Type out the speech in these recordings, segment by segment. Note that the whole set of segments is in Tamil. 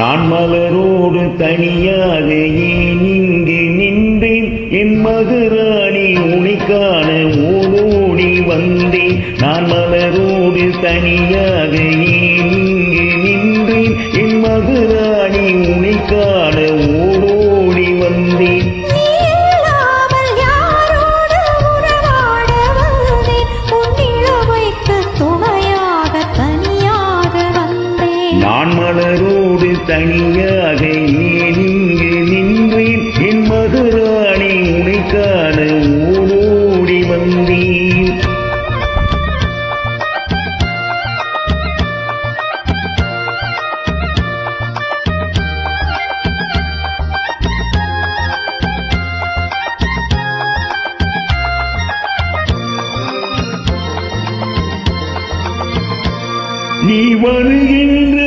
நான் மலரோடு தனியாக ஏன் இங்கே நின்றேன்? என் மகராணி உனிக்கான ஓடோடி வந்தேன். நான் மலரோடு தனியாக ஏன் தனியாக ஏன் இங்கு நின்றேன்? என் மதுராணி உனைக்கான ஓடோடி வந்தேன். நீ வருகின்ற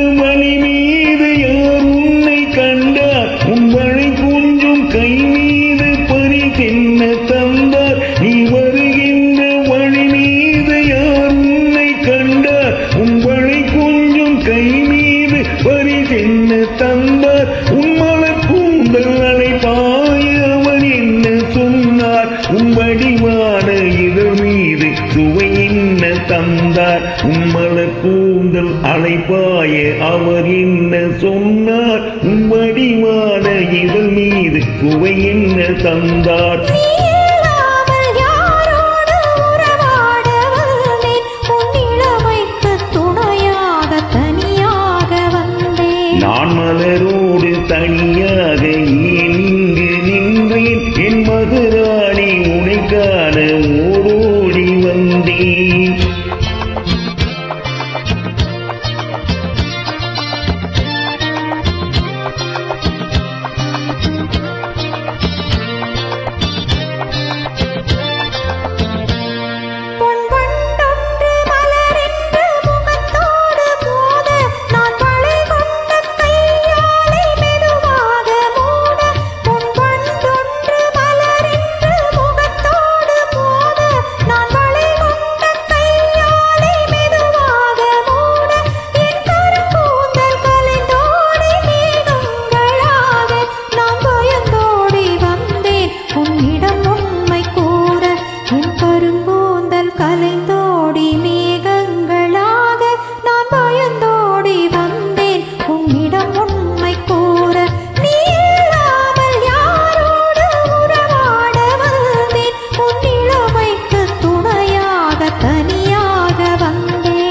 என்ன தந்தார். உம்மல கூந்தல் அழைப்பாய அவர் என்ன சொன்னார்? உம்மடிவான இதழ் மீது குவை என்ன தந்தார்?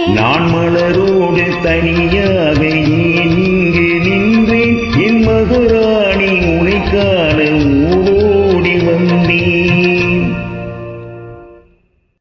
நான் மலரோடு தனியாவே இங்கு நின்றேன். என் மதுரா